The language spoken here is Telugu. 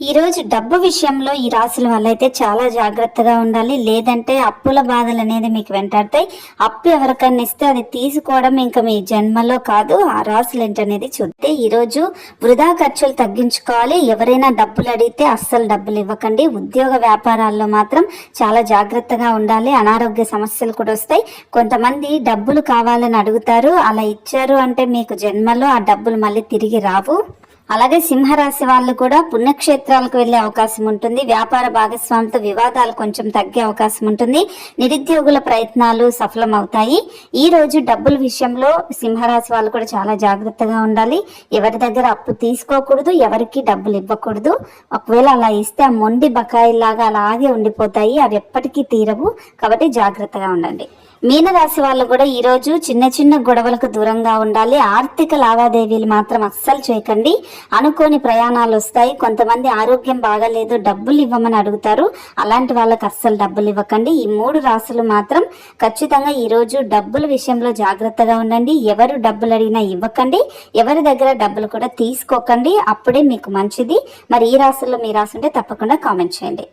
ఈరోజు డబ్బు విషయంలో ఈ రాశుల వల్ల అయితే చాలా జాగ్రత్తగా ఉండాలి. లేదంటే అప్పుల బాధలు అనేది మీకు వెంటాడతాయి. అప్పు ఎవరికన్నా ఇస్తే అది తీసుకోవడం ఇంకా మీ జన్మలో కాదు. ఆ రాశులు ఏంటనేది చూస్తే ఈరోజు వృధా ఖర్చులు తగ్గించుకోవాలి. ఎవరైనా డబ్బులు అడిగితే అస్సలు డబ్బులు ఇవ్వకండి. ఉద్యోగ వ్యాపారాల్లో మాత్రం చాలా జాగ్రత్తగా ఉండాలి. అనారోగ్య సమస్యలు కూడా వస్తాయి. కొంతమంది డబ్బులు కావాలని అడుగుతారు. అలా ఇచ్చారు అంటే మీకు జన్మలో ఆ డబ్బులు మళ్ళీ తిరిగి రావు. అలాగే సింహరాశి వాళ్ళు కూడా పుణ్యక్షేత్రాలకు వెళ్ళే అవకాశం ఉంటుంది. వ్యాపార భాగస్వామితో వివాదాలు కొంచెం తగ్గే అవకాశం ఉంటుంది. నిరుద్యోగుల ప్రయత్నాలు సఫలమవుతాయి. ఈ రోజు డబ్బుల విషయంలో సింహరాశి వాళ్ళు కూడా చాలా జాగ్రత్తగా ఉండాలి. ఎవరి దగ్గర అప్పు తీసుకోకూడదు ఎవరికి డబ్బులు ఇవ్వకూడదు. ఒకవేళ అలా ఇస్తే ఆ మొండి బకాయిలాగా అలాగే ఉండిపోతాయి. అవి ఎప్పటికీ తీరవు. కాబట్టి జాగ్రత్తగా ఉండండి. మీనరాశి వాళ్ళు కూడా ఈ రోజు చిన్న చిన్న గొడవలకు దూరంగా ఉండాలి. ఆర్థిక లావాదేవీలు మాత్రం అస్సలు చేయకండి. అనుకోని ప్రయాణాలు వస్తాయి. కొంతమంది ఆరోగ్యం బాగాలేదు డబ్బులు ఇవ్వమని అడుగుతారు. అలాంటి వాళ్ళకి అస్సలు డబ్బులు ఇవ్వకండి. ఈ మూడు రాశులు మాత్రం ఖచ్చితంగా ఈ రోజు డబ్బుల విషయంలో జాగ్రత్తగా ఉండండి. ఎవరు డబ్బులు అడిగినా ఇవ్వకండి. ఎవరి దగ్గర డబ్బులు కూడా తీసుకోకండి. అప్పుడే మీకు మంచిది. మరి ఈ రాశుల్లో మీ రాసుంటే తప్పకుండా కామెంట్ చేయండి.